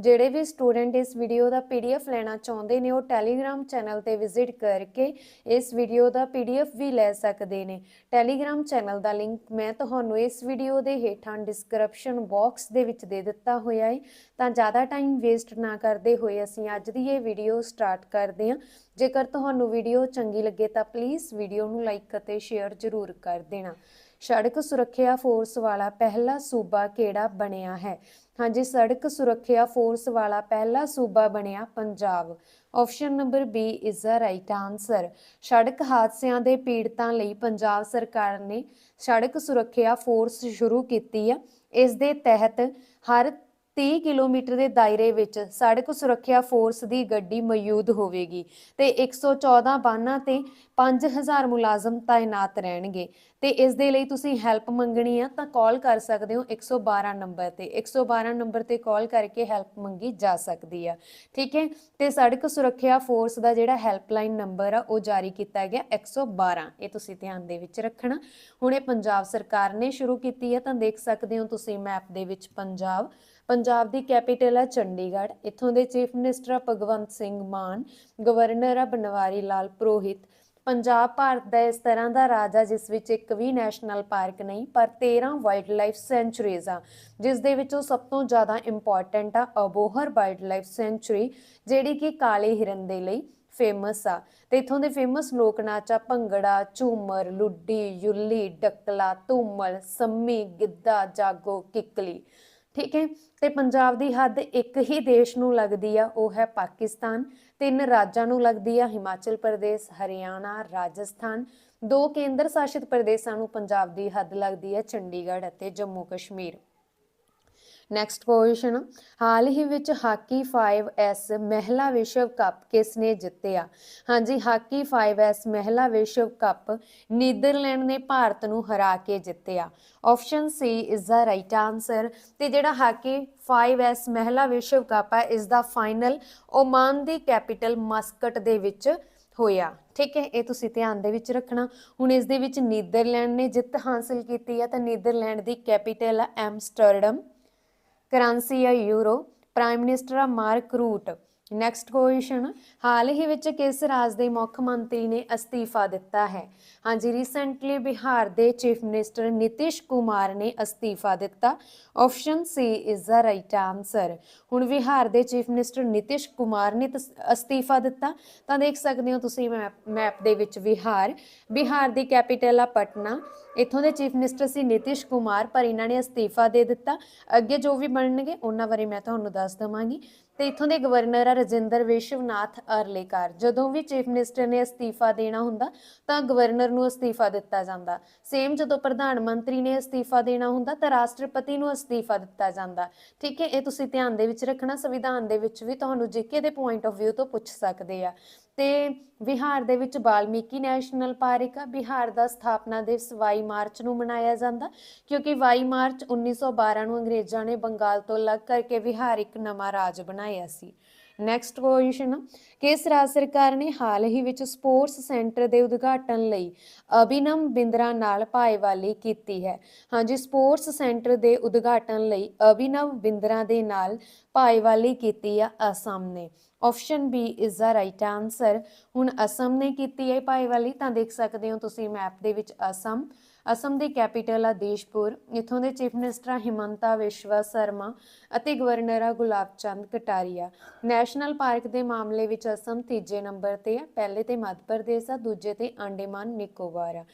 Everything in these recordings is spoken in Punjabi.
ਜਿਹੜੇ ਵੀ ਸਟੂਡੈਂਟ ਇਸ ਵੀਡੀਓ ਦਾ ਪੀਡੀਐਫ ਲੈਣਾ ਚਾਹੁੰਦੇ ਨੇ, ਉਹ ਟੈਲੀਗ੍ਰam ਚੈਨਲ ਤੇ ਵਿਜ਼ਿਟ ਕਰਕੇ ਇਸ ਵੀਡੀਓ ਦਾ ਪੀਡੀਐਫ ਵੀ ਲੈ ਸਕਦੇ ਨੇ। ਟੈਲੀਗ੍ਰam ਚੈਨਲ ਦਾ ਲਿੰਕ ਮੈਂ ਤੁਹਾਨੂੰ ਇਸ ਵੀਡੀਓ ਦੇ ਹੇਠਾਂ ਡਿਸਕ੍ਰਿਪਸ਼ਨ ਬਾਕਸ ਦੇ ਵਿੱਚ ਦੇ ਦਿੱਤਾ ਹੋਇਆ ਹੈ ਤਾਂ ਜ਼ਿਆਦਾ ਟਾਈਮ ਵੇਸਟ ਨਾ ਕਰਦੇ ਹੋਏ ਅਸੀਂ ਅੱਜ ਦੀ ਇਹ ਵੀਡੀਓ ਸਟਾਰਟ ਕਰਦੇ ਹਾਂ। ਜੇਕਰ ਤੁਹਾਨੂੰ ਵੀਡੀਓ ਚੰਗੀ ਲੱਗੇ ਤਾਂ ਪਲੀਜ਼ ਵੀਡੀਓ ਨੂੰ ਲਾਈਕ ਅਤੇ ਸ਼ੇਅਰ ਜ਼ਰੂਰ ਕਰ ਦੇਣਾ। ਸੜਕ ਸੁਰੱਖਿਆ ਫੋਰਸ ਵਾਲਾ ਪਹਿਲਾ ਸੂਬਾ ਕਿਹੜਾ ਬਣਿਆ ਹੈ? ਹਾਂਜੀ, ਸੜਕ ਸੁਰੱਖਿਆ ਫੋਰਸ ਵਾਲਾ ਪਹਿਲਾ ਸੂਬਾ ਬਣਿਆ Punjab. Option number B is the right answer ਸੜਕ ਹਾਦਸਿਆਂ ਦੇ ਪੀੜਤਾਂ ਲਈ ਪੰਜਾਬ ਸਰਕਾਰ ਨੇ ਸੜਕ ਸੁਰੱਖਿਆ ਫੋਰਸ ਸ਼ੁਰੂ ਕੀਤੀ ਹੈ ਇਸ ਦੇ ਤਹਿਤ ਹਰ 30 ਕਿਲੋਮੀਟਰ ਦੇ ਦਾਇਰੇ ਵਿੱਚ ਸੜਕ ਸੁਰੱਖਿਆ ਫੋਰਸ ਦੀ ਗੱਡੀ ਮੌਜੂਦ ਹੋਵੇਗੀ ਤੇ 114 ਬਾਨਾਂ ਤੇ 5000 ਮੁਲਾਜ਼ਮ ਤਾਇਨਾਤ ਰਹਿਣਗੇ। ਤੇ ਇਸ ਦੇ ਲਈ ਤੁਸੀਂ ਹੈਲਪ ਮੰਗਣੀ ਆ ਤਾਂ ਕਾਲ ਕਰ ਸਕਦੇ ਹੋ 112 ਨੰਬਰ ਤੇ। 112 ਨੰਬਰ ਤੇ ਕਾਲ ਕਰਕੇ ਹੈਲਪ ਮੰਗੀ ਜਾ ਸਕਦੀ ਆ। ਠੀਕ ਹੈ? ਤੇ ਸੜਕ ਸੁਰੱਖਿਆ ਫੋਰਸ ਦਾ ਜਿਹੜਾ ਹੈਲਪਲਾਈਨ ਨੰਬਰ ਆ, ਉਹ ਜਾਰੀ ਕੀਤਾ ਗਿਆ 112 ਇਹ ਤੁਸੀਂ ਧਿਆਨ ਦੇ ਵਿੱਚ ਰੱਖਣਾ। ਹੁਣ ਇਹ ਪੰਜਾਬ ਸਰਕਾਰ ਨੇ ਸ਼ੁਰੂ ਕੀਤੀ ਹੈ ਤਾਂ ਦੇਖ ਸਕਦੇ ਹੋ ਤੁਸੀਂ ਮੈਪ ਦੇ ਵਿੱਚ ਪੰਜਾਬ ਪੰਜਾਬ ਦੀ ਕੈਪੀਟਲ ਹੈ ਚੰਡੀਗੜ੍ਹ। ਇੱਥੋਂ ਦੇ ਚੀਫ ਮਿਨਿਸਟਰ ਆ ਭਗਵੰਤ ਸਿੰਘ ਮਾਨ, ਗਵਰਨਰ ਆ ਬਨਵਾਰੀ ਲਾਲ ਪੁਰੋਹਿਤ। ਪੰਜਾਬ ਭਾਰਤ ਦਾ ਇਸ ਤਰ੍ਹਾਂ ਦਾ ਰਾਜ ਆ ਜਿਸ ਵਿੱਚ ਇੱਕ ਵੀ ਨੈਸ਼ਨਲ ਪਾਰਕ ਨਹੀਂ, ਪਰ 13 ਵਾਈਲਡ ਲਾਈਫ ਸੈਂਚੁਰੀਜ਼ ਆ, ਜਿਸ ਦੇ ਵਿੱਚੋਂ ਸਭ ਤੋਂ ਜ਼ਿਆਦਾ ਇੰਪੋਰਟੈਂਟ ਆ ਅਬੋਹਰ ਵਾਈਲਡ ਲਾਈਫ ਸੈਂਚੁਰੀ, ਜਿਹੜੀ ਕਿ ਕਾਲੇ ਹਿਰਨ ਦੇ ਲਈ ਫੇਮਸ ਆ। ਤੇ ਇਥੋਂ ਦੇ ਫੇਮਸ ਲੋਕ ਨਾਚ ਆ ਭੰਗੜਾ, ਝੂਮਰ, ਲੁੱਡੀ, ਯੁੱਲੀ, ਡੱਕਲਾ, ਧੂਮਲ, ਸੰਮੀ, ਗਿੱਧਾ, ਜਾਗੋ, ਕਿੱਕਲੀ। ਠੀਕ ਹੈ? ਤੇ ਪੰਜਾਬ ਦੀ ਹੱਦ ਇੱਕ ਹੀ ਦੇਸ਼ ਨੂੰ ਲੱਗਦੀ ਆ, ਉਹ ਹੈ ਪਾਕਿਸਤਾਨ। ਤਿੰਨ ਰਾਜਾਂ ਨੂੰ ਲੱਗਦੀ ਆ, ਹਿਮਾਚਲ ਪ੍ਰਦੇਸ਼, ਹਰਿਆਣਾ, ਰਾਜਸਥਾਨ। ਦੋ ਕੇਂਦਰ ਸ਼ਾਸਿਤ ਪ੍ਰਦੇਸ਼ਾਂ ਨੂੰ ਪੰਜਾਬ ਦੀ ਹੱਦ ਲੱਗਦੀ ਹੈ ਚੰਡੀਗੜ੍ਹ ਅਤੇ ਜੰਮੂ ਕਸ਼ਮੀਰ ਨੈਕਸਟ ਕੁਐਸਚਨ ਹਾਲ ਹੀ ਵਿੱਚ ਹਾਕੀ 5S ਮਹਿਲਾ ਵਿਸ਼ਵ ਕੱਪ ਕਿਸ ਨੇ ਜਿੱਤਿਆ ਹਾਂਜੀ, ਹਾਕੀ 5S ਮਹਿਲਾ ਵਿਸ਼ਵ ਕੱਪ ਨੀਦਰਲੈਂਡ ਨੇ ਭਾਰਤ ਨੂੰ ਹਰਾ ਕੇ ਜਿੱਤਿਆ option C is the right answer ਤੇ ਜਿਹੜਾ ਹਾਕੀ 5S ਮਹਿਲਾ ਵਿਸ਼ਵ ਕੱਪ ਹੈ ਇਸ ਦਾ ਫਾਈਨਲ ਓਮਾਨ ਦੀ ਕੈਪੀਟਲ ਮਸਕਟ ਦੇ ਵਿੱਚ ਹੋਇਆ। ਠੀਕ ਹੈ, ਇਹ ਤੁਸੀਂ ਧਿਆਨ ਦੇ ਵਿੱਚ ਰੱਖਣਾ। ਹੁਣ ਇਸ ਦੇ ਵਿੱਚ ਨੀਦਰਲੈਂਡ ਨੇ ਜਿੱਤ ਹਾਸਲ ਕੀਤੀ ਹੈ ਤਾਂ ਨੀਦਰਲੈਂਡ ਦੀ ਕੈਪੀਟਲ ਹੈ ਐਮਸਟਰਡਮ। ਕਰੰਸੀ ਹੈ ਯੂਰੋ ਪ੍ਰਾਈਮ ਮਿਨਿਸਟਰ ਆ ਮਾਰਕ ਰੂਟ ਨੈਕਸਟ ਕੁਐਸਚਨ ਹਾਲ ਹੀ ਵਿੱਚ ਕਿਸ ਰਾਜ ਦੇ ਮੁੱਖ ਮੰਤਰੀ ਨੇ ਅਸਤੀਫਾ ਦਿੱਤਾ ਹੈ? ਹਾਂਜੀ ਰੀਸੈਂਟਲੀ ਬਿਹਾਰ ਦੇ ਚੀਫ ਮਿਨਿਸਟਰ ਨਿਤਿਸ਼ ਕੁਮਾਰ ਨੇ ਅਸਤੀਫਾ ਦਿੱਤਾ। Option C is the right answer ਹੁਣ ਬਿਹਾਰ ਦੇ ਚੀਫ ਮਿਨਿਸਟਰ ਨਿਤਿਸ਼ ਕੁਮਾਰ ਨੇ ਤਸ- ਅਸਤੀਫਾ ਦਿੱਤਾ। ਤਾਂ ਦੇਖ ਸਕਦੇ ਹੋ ਤੁਸੀਂ ਮੈਪ ਮੈਪ ਦੇ ਵਿੱਚ ਬਿਹਾਰ। ਬਿਹਾਰ ਦੀ ਕੈਪੀਟਲ ਆ ਪਟਨਾ। ਇੱਥੋਂ ਦੇ ਚੀਫ ਮਿਨਿਸਟਰ ਸੀ ਨਿਤਿਸ਼ ਕੁਮਾਰ, ਪਰ ਇਹਨਾਂ ਨੇ ਅਸਤੀਫਾ ਦੇ ਦਿੱਤਾ। ਅੱਗੇ ਜੋ ਵੀ ਬਣਨਗੇ, ਉਹਨਾਂ ਬਾਰੇ ਮੈਂ ਤੁਹਾਨੂੰ ਦੱਸ ਦਵਾਂਗੀ। ਤੇ ਇੱਥੋਂ ਦੇ ਗਵਰਨਰ ਆ ਰਜਿੰਦਰ ਵਿਸ਼ਵਨਾਥ ਅਰਲੇਕਾਰ। ਜਦੋਂ ਵੀ ਚੀਫ ਮਿਨਿਸਟਰ ਨੇ ਅਸਤੀਫਾ ਦੇਣਾ ਹੁੰਦਾ, ਤਾਂ ਗਵਰਨਰ ਨੂੰ ਅਸਤੀਫਾ ਦਿੱਤਾ ਜਾਂਦਾ। ਸੇਮ ਜਦੋਂ ਪ੍ਰਧਾਨ ਮੰਤਰੀ ਨੇ ਅਸਤੀਫਾ ਦੇਣਾ ਹੁੰਦਾ, ਤਾਂ ਰਾਸ਼ਟਰਪਤੀ ਨੂੰ ਅਸਤੀਫਾ ਦਿੱਤਾ ਜਾਂਦਾ। ਠੀਕ ਹੈ, ਇਹ ਤੁਸੀਂ ਧਿਆਨ ਦੇ ਵਿੱਚ ਰੱਖਣਾ, ਸੰਵਿਧਾਨ ਦੇ ਵਿੱਚ ਵੀ ਤੁਹਾਨੂੰ ਜੀਕੇ ਦੇ ਪੁਆਇੰਟ ਆਫ View ਤੋਂ ਪੁੱਛ ਸਕਦੇ ਆ। ਤੇ ਬਿਹਾਰ ਦੇ ਵਿੱਚ ਬਾਲਮੀਕੀ ਨੈਸ਼ਨਲ ਪਾਰਕ ਆ, ਬਿਹਾਰ ਦਾ ਸਥਾਪਨਾ ਦਿਵਸ 22 ਮਾਰਚ ਨੂੰ ਮਨਾਇਆ ਜਾਂਦਾ, ਕਿਉਂਕਿ 22 ਮਾਰਚ 1912 ਨੂੰ ਅੰਗਰੇਜ਼ਾਂ ਨੇ ਬੰਗਾਲ ਤੋਂ ਅਲੱਗ ਕਰਕੇ ਬਿਹਾਰ ਇੱਕ ਨਵਾਂ ਰਾਜ ਬਣਾਇਆ ਸੀ। ਨੈਕਸਟ ਕੁਐਸਚਨ ਕਿਸ ਰਾਜ ਸਰਕਾਰ ਨੇ ਹਾਲ ਹੀ ਵਿੱਚ ਸਪੋਰਟਸ ਸੈਂਟਰ ਦੇ ਉਦਘਾਟਨ ਲਈ ਅਭਿਨਵ ਬਿੰਦਰਾ ਨਾਲ ਭਾਈਵਾਲੀ ਕੀਤੀ ਹੈ? ਹਾਂਜੀ, ਸਪੋਰਟਸ ਸੈਂਟਰ ਦੇ ਉਦਘਾਟਨ ਲਈ ਅਭਿਨਵ ਬਿੰਦਰਾ ਦੇ ਨਾਲ ਭਾਈਵਾਲੀ ਕੀਤੀ ਆ ਅਸਾਮ ਨੇ option B is the right answer ਹੁਣ ਅਸਮ ਨੇ ਕੀਤੀ ਹੈ ਭਾਈਵਾਲੀ ਤਾਂ ਦੇਖ ਸਕਦੇ ਹੋ ਤੁਸੀਂ ਮੈਪ ਦੇ ਵਿੱਚ ਅਸਮ। ਅਸਮ ਦੀ ਕੈਪੀਟਲ ਆ ਦੇਸ਼ਪੁਰ। ਇਥੋਂ ਦੇ ਚੀਫ ਮਿਨਿਸਟਰ ਹਿਮੰਤਾ ਵਿਸ਼ਵਾ ਸ਼ਰਮਾ ਅਤੇ ਗਵਰਨਰ ਆ ਗੁਲਾਬ ਚੰਦ ਕਟਾਰੀਆ। ਨੈਸ਼ਨਲ ਪਾਰਕ ਦੇ ਮਾਮਲੇ ਵਿੱਚ ਅਸਮ ਤੀਜੇ ਨੰਬਰ ਤੇ ਆ। ਪਹਿਲੇ ਤੇ ਮੱਧ ਪ੍ਰਦੇਸ਼ ਆ, ਦੂਜੇ ਤੇ ਅੰਡੇਮਾਨ ਨਿਕੋਬਾਰ ਆ।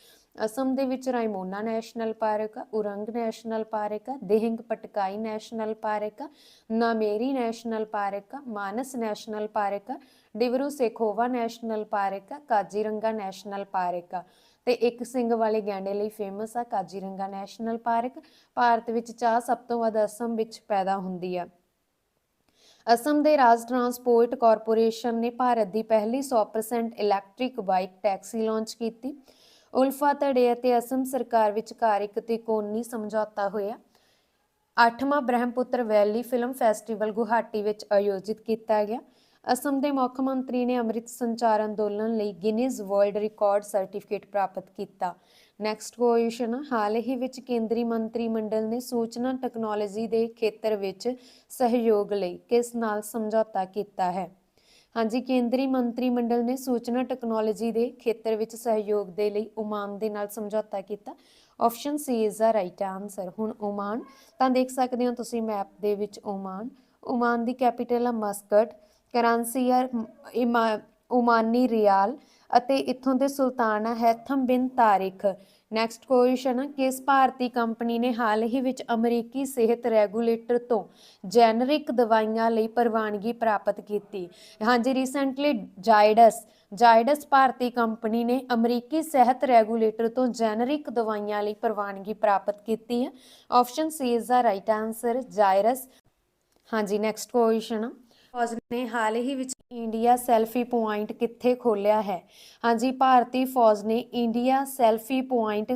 ਅਸਮ ਦੇ ਵਿੱਚ Raimona national park, Orang national park ਆ ਦੇਹਿੰਗ ਪਟਕਾਈ ਨੈਸ਼ਨਲ ਪਾਰਕ ਆ Nameri national park, Manas national park, Dibru Saikhowa national park, Kaziranga national park. ਆ ਤੇ ਇੱਕ ਸਿੰਘ ਵਾਲੇ ਗੈਂਡੇ ਲਈ ਫੇਮਸ ਆ ਕਾਜੀਰੰਗਾ ਨੈਸ਼ਨਲ ਪਾਰਕ। ਭਾਰਤ ਵਿੱਚ ਚਾਹ ਸਭ ਤੋਂ ਵੱਧ ਅਸਮ ਵਿੱਚ ਪੈਦਾ ਹੁੰਦੀ ਆ। ਅਸਮ ਦੇ ਰਾਜ ਟਰਾਂਸਪੋਰਟ ਕਾਰਪੋਰੇਸ਼ਨ ਨੇ ਭਾਰਤ ਦੀ ਪਹਿਲੀ 100% ਇਲੈਕਟ੍ਰਿਕ ਬਾਈਕ ਟੈਕਸੀ ਲਾਂਚ ਕੀਤੀ। ਉਲਫਾ ਧੜੇ ਅਤੇ ਅਸਮ ਸਰਕਾਰ ਵਿਚਕਾਰ ਇੱਕ ਤਿਕੋਣੀ ਸਮਝੌਤਾ ਹੋਇਆ। ਅੱਠਵਾਂ Brahmaputra valley film festival Guwahati ਵਿੱਚ ਆਯੋਜਿਤ ਕੀਤਾ ਗਿਆ। ਅਸਮ ਦੇ ਮੁੱਖ ਮੰਤਰੀ ਨੇ ਅੰਮ੍ਰਿਤ ਸੰਚਾਰ ਅੰਦੋਲਨ ਲਈ ਗਿਨੀਜ਼ ਵਰਲਡ ਰਿਕਾਰਡ ਸਰਟੀਫਿਕੇਟ ਪ੍ਰਾਪਤ ਕੀਤਾ। ਨੈਕਸਟ ਕੁਐਸਚਨ ਹਾਲ ਹੀ ਵਿੱਚ ਕੇਂਦਰੀ ਮੰਤਰੀ ਮੰਡਲ ਨੇ ਸੂਚਨਾ ਟੈਕਨੋਲੋਜੀ ਦੇ ਖੇਤਰ ਵਿੱਚ ਸਹਿਯੋਗ ਲਈ ਕਿਸ ਨਾਲ ਸਮਝੌਤਾ ਕੀਤਾ ਹੈ? ਹਾਂਜੀ, ਕੇਂਦਰੀ ਮੰਤਰੀ ਮੰਡਲ ਨੇ ਸੂਚਨਾ ਟੈਕਨੋਲੋਜੀ ਦੇ ਖੇਤਰ ਵਿੱਚ ਸਹਿਯੋਗ ਦੇ ਲਈ ਓਮਾਨ ਦੇ ਨਾਲ ਸਮਝੌਤਾ ਕੀਤਾ। Option C is the right answer. ਹੁਣ ਓਮਾਨ ਤਾਂ ਦੇਖ ਸਕਦੇ ਹੋ ਤੁਸੀਂ ਮੈਪ ਦੇ ਵਿੱਚ ਓਮਾਨ ਓਮਾਨ ਦੀ ਕੈਪੀਟਲ ਆ ਮਸਕਟ, ਕਰੰਸੀ ਆ ਇਮਾ- ਓਮਾਨੀ ਰਿਆਲ ਅਤੇ ਇੱਥੋਂ ਦੇ ਸੁਲਤਾਨ ਹੈ ਹੈਥਮ ਬਿਨ ਤਾਰਿਕ। ਨੈਕਸਟ ਕੁਐਸਚਨ ਹੈ ਕਿਸ ਭਾਰਤੀ ਕੰਪਨੀ ਨੇ ਹਾਲ ਹੀ ਵਿੱਚ ਅਮਰੀਕੀ ਸਿਹਤ ਰੈਗੂਲੇਟਰ ਤੋਂ ਜੈਨਰਿਕ ਦਵਾਈਆਂ ਲਈ ਪ੍ਰਵਾਨਗੀ ਪ੍ਰਾਪਤ ਕੀਤੀ? ਹਾਂਜੀ ਰੀਸੈਂਟਲੀ ਜਾਇਡਸ ਜਾਇਡਸ ਭਾਰਤੀ ਕੰਪਨੀ ਨੇ ਅਮਰੀਕੀ ਸਿਹਤ ਰੈਗੂਲੇਟਰ ਤੋਂ ਜੈਨਰਿਕ ਦਵਾਈਆਂ ਲਈ ਪ੍ਰਵਾਨਗੀ ਪ੍ਰਾਪਤ ਕੀਤੀ ਹੈ। Option C is the right answer ਜਾਇਰਸ ਹਾਂਜੀ ਨੈਕਸਟ ਕੁਐਸਚਨ ਫੌਜ ਨੇ ਹਾਲ ਹੀ ਵਿੱਚ ਇੰਡੀਆ ਸੈਲਫੀ ਪੁਆਇੰਟ ਕਿੱਥੇ ਖੋਲਿਆ ਹੈ? ਹਾਂਜੀ, ਭਾਰਤੀ ਫੌਜ ਨੇ ਇੰਡੀਆ ਸੈਲਫੀ ਪੁਆਇੰਟ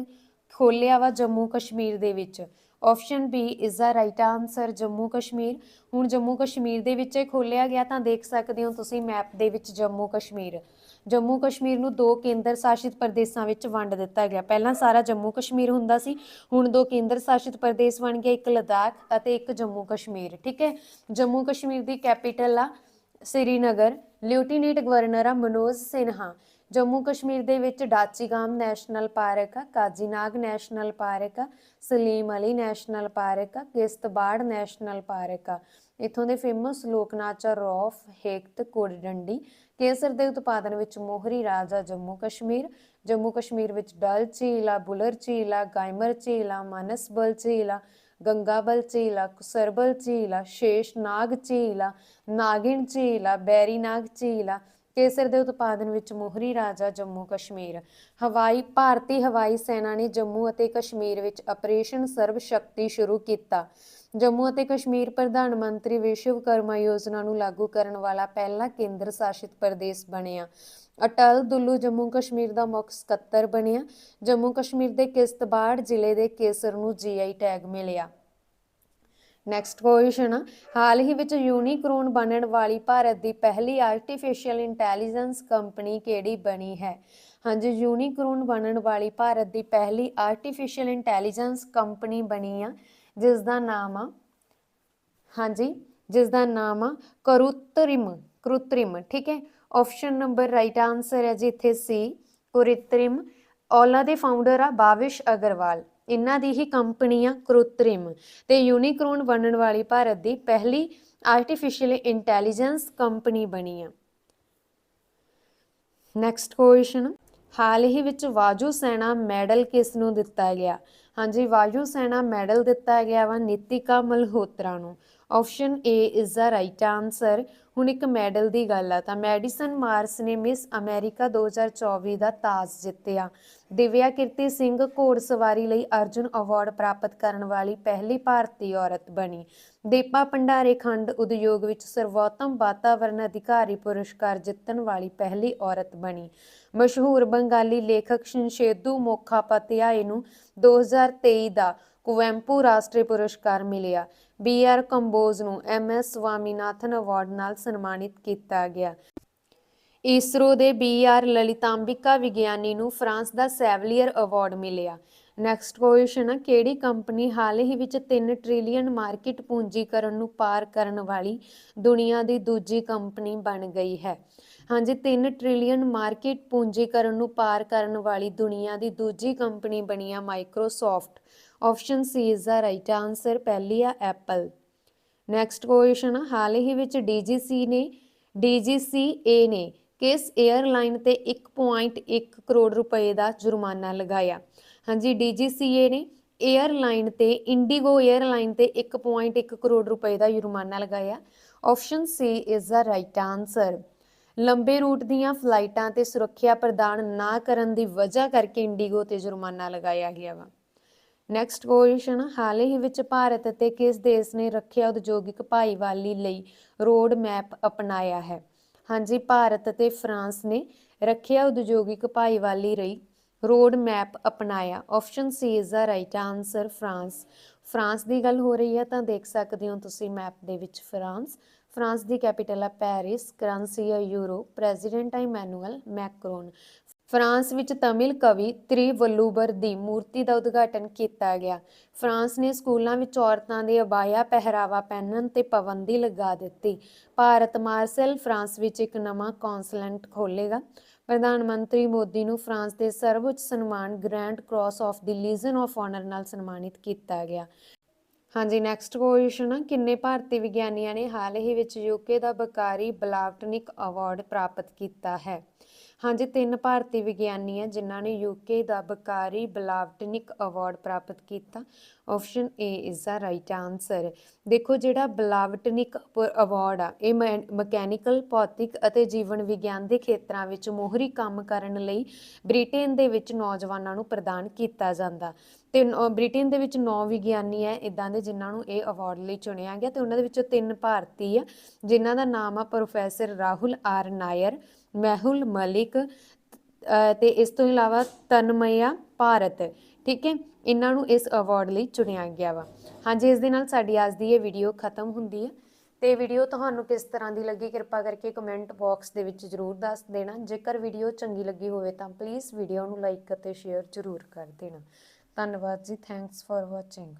ਖੋਲਿਆ ਵਾ ਜੰਮੂ ਕਸ਼ਮੀਰ ਦੇ ਵਿੱਚ। Option B is the right answer Jammu Kashmir. ਹੁਣ ਜੰਮੂ ਕਸ਼ਮੀਰ ਦੇ ਵਿੱਚ ਇਹ ਖੋਲਿਆ ਗਿਆ ਤਾਂ ਦੇਖ ਸਕਦੇ ਹੋ ਤੁਸੀਂ ਮੈਪ ਦੇ ਵਿੱਚ ਜੰਮੂ ਕਸ਼ਮੀਰ। ਜੰਮੂ ਕਸ਼ਮੀਰ ਨੂੰ ਦੋ ਕੇਂਦਰ ਸ਼ਾਸਿਤ ਪ੍ਰਦੇਸ਼ਾਂ ਵਿੱਚ ਵੰਡ ਦਿੱਤਾ ਗਿਆ। ਪਹਿਲਾਂ ਸਾਰਾ ਜੰਮੂ ਕਸ਼ਮੀਰ ਹੁੰਦਾ ਸੀ, ਹੁਣ ਦੋ ਕੇਂਦਰ ਸ਼ਾਸਿਤ ਪ੍ਰਦੇਸ਼ ਬਣ ਗਏ, ਇੱਕ ਲਦਾਖ ਅਤੇ ਇੱਕ ਜੰਮੂ ਕਸ਼ਮੀਰ, ਠੀਕ ਹੈ? ਜੰਮੂ ਕਸ਼ਮੀਰ ਦੀ ਕੈਪੀਟਲ ਆ ਸ੍ਰੀਨਗਰ ਲਿeutenant ਗਵਰਨਰ ਆ ਮਨੋਜ ਸਿਨਹਾ। ਜੰਮੂ ਕਸ਼ਮੀਰ ਦੇ ਵਿੱਚ ਡਾਚੀਗਾਮ ਨੈਸ਼ਨਲ ਪਾਰਕ ਆ ਕਾਜੀਨਾਗ ਨੈਸ਼ਨਲ ਪਾਰਕ ਆ ਸਲੀਮ ਅਲੀ ਨੈਸ਼ਨਲ ਪਾਰਕ ਆ ਕਿਸ਼ਤਵਾੜ ਨੈਸ਼ਨਲ ਪਾਰਕ। ਆ ਇਥੋਂ ਦੇ ਫੇਮਸ ਲੋਕ ਨਾਚ ਆ, ਰੌਫ ਹੇਕਤ ਕੋੜਡੰਡੀ ਕੇਸਰ ਦੇ ਉਤਪਾਦਨ ਵਿੱਚ ਮੋਹਰੀ ਰਾਜਾ ਜੰਮੂ ਕਸ਼ਮੀਰ। ਜੰਮੂ ਕਸ਼ਮੀਰ ਵਿੱਚ ਡਲ ਝੀਲ ਆ, ਬੁਲਰ ਝੀਲ ਆ, ਗਾਇਮਰ ਝੀਲ ਆ, ਮਾਨਸਬਲ ਝੀਲ ਆ, ਗੰਗਾਬਲ ਝੀਲ ਆ, ਕੁਸਰਬਲ ਝੀਲ ਆ, ਸ਼ੇਸ਼ਨਾਗ ਝੀਲ ਆ, ਨਾਗਿਨ ਝੀਲ ਆ, ਬੈਰੀਨਾਗ ਝੀਲ ਆ। ਕੇਸਰ ਦੇ ਉਤਪਾਦਨ ਵਿੱਚ ਮੋਹਰੀ ਰਾਜਾ ਜੰਮੂ ਕਸ਼ਮੀਰ। ਹਵਾਈ ਭਾਰਤੀ ਹਵਾਈ ਸੈਨਾ ਨੇ ਜੰਮੂ ਅਤੇ ਕਸ਼ਮੀਰ ਵਿੱਚ ਆਪਰੇਸ਼ਨ ਸਰਵ ਸ਼ਕਤੀ ਸ਼ੁਰੂ ਕੀਤਾ। ਜੰਮੂ ਅਤੇ ਕਸ਼ਮੀਰ ਪ੍ਰਧਾਨ ਮੰਤਰੀ ਵਿਸ਼ਵਕਰਮਾ ਯੋਜਨਾ ਨੂੰ ਲਾਗੂ ਕਰਨ ਵਾਲਾ ਪਹਿਲਾ ਕੇਂਦਰ ਸ਼ਾਸਿਤ ਪ੍ਰਦੇਸ਼ ਬਣਿਆ। ਅਟਲ ਦੁੱਲੂ ਜੰਮੂ ਕਸ਼ਮੀਰ ਦਾ ਮੁੱਖ ਸਕੱਤਰ ਬਣਿਆ। ਜੰਮੂ ਕਸ਼ਮੀਰ ਦੇ ਕਿਸ਼ਤਵਾੜ ਜ਼ਿਲ੍ਹੇ ਦੇ ਕੇਸਰ ਨੂੰ ਜੀਆਈ ਟੈਗ ਮਿਲਿਆ। ਨੈਕਸਟ ਕੁਐਸਚਨ ਹਾਲ ਹੀ ਵਿੱਚ ਯੂਨੀਕਰੋਨ ਬਣਨ ਵਾਲੀ ਭਾਰਤ ਦੀ ਪਹਿਲੀ ਆਰਟੀਫੀਸ਼ੀਅਲ ਇੰਟੈਲੀਜੈਂਸ ਕੰਪਨੀ ਕਿਹੜੀ ਬਣੀ ਹੈ? ਹਾਂਜੀ ਯੂਨੀਕਰੋਨ ਬਣਨ ਵਾਲੀ ਭਾਰਤ ਦੀ ਪਹਿਲੀ ਆਰਟੀਫੀਸ਼ੀਅਲ ਇੰਟੈਲੀਜੈਂਸ ਕੰਪਨੀ ਬਣੀ ਆ ਜਿਸ ਦਾ ਨਾਮ ਆ, ਹਾਂਜੀ ਜਿਸ ਦਾ ਨਾਮ ਆ ਕਰੁਤਰਿਮ ਕਰੁਤਰਿਮ, ਠੀਕ ਹੈ? ਆਪਸ਼ਨ ਨੰਬਰ ਰਾਈਟ ਆਨਸਰ ਹੈ ਜੀ ਇੱਥੇ ਸੀ ਕੁਰਿਤਰਿਮ। ਔਲਾ ਦੇ ਫਾਊਂਡਰ ਆ ਬਾਵਿਸ਼ ਅਗਰਵਾਲ। ਇਹਨਾਂ ਦੀ ਹੀ ਕੰਪਨੀ ਆ ਕਰੁਤਰਿਮ ਤੇ ਯੂਨੀਕੋਰਨ ਬਣਨ ਵਾਲੀ ਭਾਰਤ ਦੀ ਪਹਿਲੀ ਆਰਟੀਫੀਸ਼ੀਅਲ ਇੰਟੈਲੀਜੈਂਸ ਕੰਪਨੀ ਬਣੀ ਆ। ਨੈਕਸਟ ਕੁਐਸਚਨ ਹਾਲ ਹੀ ਵਿੱਚ ਵਾਯੂ ਸੈਨਾ ਮੈਡਲ ਕਿਸ ਨੂੰ ਦਿੱਤਾ ਗਿਆ? ਹਾਂਜੀ, ਵਾਯੂ ਸੈਨਾ ਮੈਡਲ ਦਿੱਤਾ ਗਿਆ ਵਾ ਨੀਤਿਕਾ ਮਲਹੋਤਰਾ ਨੂੰ। Option A is the right answer ਹੁਣ ਇੱਕ ਮੈਡਲ ਦੀ ਗੱਲ ਆ, ਤਾਂ ਮੈਡੀਸਨ ਮਾਰਸ ਨੇ ਮਿਸ ਅਮਰੀਕਾ 2024 ਦਾ ਤਾਜ ਜਿੱਤਿਆ। ਦਿਵਿਆ ਕੀਰਤੀ ਸਿੰਘ ਘੋੜਸਵਾਰੀ ਲਈ ਅਰਜੁਨ ਅਵਾਰਡ ਪ੍ਰਾਪਤ ਕਰਨ ਵਾਲੀ ਪਹਿਲੀ ਭਾਰਤੀ ਔਰਤ ਬਣੀ। ਦੀਪਾ ਭੰਡਾਰੇ ਖੰਡ ਉਦਯੋਗ ਵਿੱਚ ਸਰਵੋਤਮ ਵਾਤਾਵਰਣ ਅਧਿਕਾਰੀ ਪੁਰਸਕਾਰ ਜਿੱਤਣ ਵਾਲੀ ਪਹਿਲੀ ਔਰਤ ਬਣੀ। ਮਸ਼ਹੂਰ ਬੰਗਾਲੀ ਲੇਖਕ ਸ਼ਿੰਸ਼ੇਦੂ ਮੋਖਾਪਤਿਆਏ ਨੂੰ 2023 ਦਾ ਕੁਵੈਂਪੂ ਰਾਸ਼ਟਰੀ ਪੁਰਸਕਾਰ ਮਿਲਿਆ। ਬੀ ਆਰ ਕੰਬੋਜ ਨੂੰ ਐਮ ਐਸ ਸਵਾਮੀਨਾਥਨ ਅਵਾਰਡ ਨਾਲ ਸਨਮਾਨਿਤ ਕੀਤਾ ਗਿਆ। ਇਸਰੋ ਦੇ ਬੀ ਆਰ ਲਲਿਤਾਂਬਿਕਾ ਵਿਗਿਆਨੀ ਨੂੰ ਫਰਾਂਸ ਦਾ ਸੈਵਲੀਅਰ ਅਵਾਰਡ ਮਿਲਿਆ। ਨੈਕਸਟ ਕੁਐਸਚਨ ਕਿਹੜੀ ਕੰਪਨੀ ਹਾਲ ਹੀ ਵਿੱਚ 3 ਟ੍ਰਿਲੀਅਨ ਮਾਰਕੀਟ ਪੂੰਜੀਕਰਨ ਨੂੰ ਪਾਰ ਕਰਨ ਵਾਲੀ ਦੁਨੀਆ ਦੀ ਦੂਜੀ ਕੰਪਨੀ ਬਣ ਗਈ ਹੈ? ਹਾਂਜੀ 3 ਟ੍ਰਿਲੀਅਨ ਮਾਰਕੀਟ ਪੂੰਜੀਕਰਨ ਨੂੰ ਪਾਰ ਕਰਨ ਵਾਲੀ ਦੁਨੀਆ ਦੀ ਦੂਜੀ ਕੰਪਨੀ ਬਣੀ ਆ Microsoft. Option C is the right answer ਪਹਿਲੀ ਆ ਐਪਲ ਨੈਕਸਟ ਕੁਐਸਚਨ ਹਾਲ ਹੀ ਵਿੱਚ ਡੀਜੀਸੀ ਨੇ ਡੀਜੀਸੀਏ ਨੇ ਕਿਸ 에ਅਰਲਾਈਨ ਤੇ 1.1 ਕਰੋੜ ਰੁਪਏ ਦਾ ਜੁਰਮਾਨਾ ਲਗਾਇਆ? ਹਾਂਜੀ ਡੀਜੀਸੀਏ ਨੇ 에ਅਰਲਾਈਨ ਤੇ ਇੰਡੀਗੋ 에ਅਰਲਾਈਨ ਤੇ 1.1 ਕਰੋੜ ਰੁਪਏ ਦਾ ਜੁਰਮਾਨਾ ਲਗਾਇਆ। Option C is the right answer ਲੰਬੇ ਰੂਟ ਦੀਆਂ ਫਲਾਈਟਾਂ ਤੇ ਸੁਰੱਖਿਆ ਪ੍ਰਦਾਨ ਨਾ ਕਰਨ ਦੀ ਵਜ੍ਹਾ ਕਰਕੇ ਇੰਡੀਗੋ ਤੇ ਜੁਰਮਾਨਾ ਲਗਾਇਆ ਗਿਆ ਵਾ। ਨੈਕਸਟ ਕੁਐਸਚਨ ਹਾਲ ਹੀ ਵਿੱਚ ਭਾਰਤ ਅਤੇ ਕਿਸ ਦੇਸ਼ ਨੇ ਰੱਖਿਆ ਉਦਯੋਗਿਕ ਭਾਈਵਾਲੀ ਲਈ ਰੋਡ ਮੈਪ ਅਪਣਾਇਆ ਹੈ? ਹਾਂਜੀ, ਭਾਰਤ ਅਤੇ ਫਰਾਂਸ ਨੇ ਰੱਖਿਆ ਉਦਯੋਗਿਕ ਭਾਈਵਾਲੀ ਲਈ ਰੋਡ ਮੈਪ ਅਪਣਾਇਆ। Option C is the right answer France France ਦੀ ਗੱਲ ਹੋ ਰਹੀ ਹੈ, ਤਾਂ ਦੇਖ ਸਕਦੇ ਹੋ ਤੁਸੀਂ ਮੈਪ ਦੇ ਵਿੱਚ ਫਰਾਂਸ ਫਰਾਂਸ ਦੀ ਕੈਪੀਟਲ ਹੈ ਪੈਰਿਸ ਕਰੰਸੀ ਹੈ ਯੂਰੋ ਪ੍ਰੈਜ਼ੀਡੈਂਟ ਹੈ ਇਮੈਨੂਅਲ ਮੈਕਰੋਨ ਫਰਾਂਸ ਵਿੱਚ ਤਮਿਲ ਕਵੀ ਤ੍ਰਿਵੱਲੁਵਰ ਦੀ ਮੂਰਤੀ ਦਾ ਉਦਘਾਟਨ ਕੀਤਾ ਗਿਆ। ਫਰਾਂਸ ਨੇ ਸਕੂਲਾਂ ਵਿੱਚ ਔਰਤਾਂ ਦੇ ਅਬਾਇਆ ਪਹਿਰਾਵਾ ਪਹਿਨਣ ਤੇ ਪਾਬੰਦੀ ਲਗਾ ਦਿੱਤੀ। ਭਾਰਤ ਮਾਰਸਲ ਫਰਾਂਸ ਵਿੱਚ ਇੱਕ ਨਵਾਂ ਕੌਂਸਲੈਂਟ ਖੋਲੇਗਾ ਪ੍ਰਧਾਨ ਮੰਤਰੀ ਮੋਦੀ ਨੂੰ ਫਰਾਂਸ ਦੇ ਸਰਵਉੱਚ ਸਨਮਾਨ Grand Cross of the Legion of Honour ਨਾਲ ਸਨਮਾਨਿਤ ਕੀਤਾ ਗਿਆ। ਹਾਂਜੀ, ਨੈਕਸਟ ਕੁਐਸਚਨ ਕਿੰਨੇ ਭਾਰਤੀ ਵਿਗਿਆਨੀਆਂ ਨੇ ਹਾਲ ਹੀ ਵਿੱਚ ਯੂਕੇ ਦਾ ਬਕਾਰੀ ਬਲਾਵਟਨਿਕ ਅਵਾਰਡ ਪ੍ਰਾਪਤ ਕੀਤਾ ਹੈ? ਹਾਂਜੀ, ਤਿੰਨ ਭਾਰਤੀ ਵਿਗਿਆਨੀ ਆ ਜਿਨ੍ਹਾਂ ਨੇ ਯੂਕੇ ਦਾ ਬਕਾਰੀ ਬਲਾਵਟਨਿਕ ਅਵਾਰਡ ਪ੍ਰਾਪਤ ਕੀਤਾ। Option A is the right answer ਦੇਖੋ ਜਿਹੜਾ ਬਲਾਵਟਨਿਕ ਅਵਾਰਡ ਆ, ਇਹ ਮਕੈਨੀਕਲ, ਭੌਤਿਕ ਅਤੇ ਜੀਵਨ ਵਿਗਿਆਨ ਦੇ ਖੇਤਰਾਂ ਵਿੱਚ ਮੋਹਰੀ ਕੰਮ ਕਰਨ ਲਈ ਬ੍ਰਿਟੇਨ ਦੇ ਵਿੱਚ ਨੌਜਵਾਨਾਂ ਨੂੰ ਪ੍ਰਦਾਨ ਕੀਤਾ ਜਾਂਦਾ। ਤੇ ਬ੍ਰਿਟੇਨ ਦੇ ਵਿੱਚ 9 ਵਿਗਿਆਨੀ ਹੈ ਇਦਾਂ ਦੇ ਜਿਨ੍ਹਾਂ ਨੂੰ ਇਹ ਅਵਾਰਡ ਲਈ ਚੁਣਿਆ ਗਿਆ ਤੇ ਉਹਨਾਂ ਦੇ ਵਿੱਚੋਂ ਤਿੰਨ ਭਾਰਤੀ ਆ, ਜਿਨ੍ਹਾਂ ਦਾ ਨਾਮ ਆ ਪ੍ਰੋਫੈਸਰ ਰਾਹੁਲ ਆਰ ਨਾਇਰ ਮਹਿਲ ਮਲਿਕ ਅ, ਤੇ ਇਸ ਤੋਂ ਇਲਾਵਾ ਤਨਮਇਆ ਭਾਰਤ ਠੀਕ ਹੈ? ਇਹਨਾਂ ਨੂੰ ਇਸ ਅਵਾਰਡ ਲਈ ਚੁਣਿਆ ਗਿਆ ਵਾ। ਹਾਂਜੀ ਇਸ ਦੇ ਨਾਲ ਸਾਡੀ ਅੱਜ ਦੀ ਇਹ ਵੀਡੀਓ ਖਤਮ ਹੁੰਦੀ ਹੈ। ਤੇ ਵੀਡੀਓ ਤੁਹਾਨੂੰ ਕਿਸ ਤਰ੍ਹਾਂ ਦੀ ਲੱਗੀ ਕਿਰਪਾ ਕਰਕੇ ਕਮੈਂਟ ਬਾਕਸ ਦੇ ਵਿੱਚ ਜਰੂਰ ਦੱਸ ਦੇਣਾ। ਜੇਕਰ ਵੀਡੀਓ ਚੰਗੀ ਲੱਗੀ ਹੋਵੇ ਤਾਂ ਪਲੀਜ਼ ਵੀਡੀਓ ਨੂੰ ਲਾਈਕ ਅਤੇ ਸ਼ੇਅਰ ਜਰੂਰ ਕਰ ਦੇਣਾ। ਧੰਨਵਾਦ ਜੀ ਥੈਂਕਸ ਫॉर ਵਾਚਿੰਗ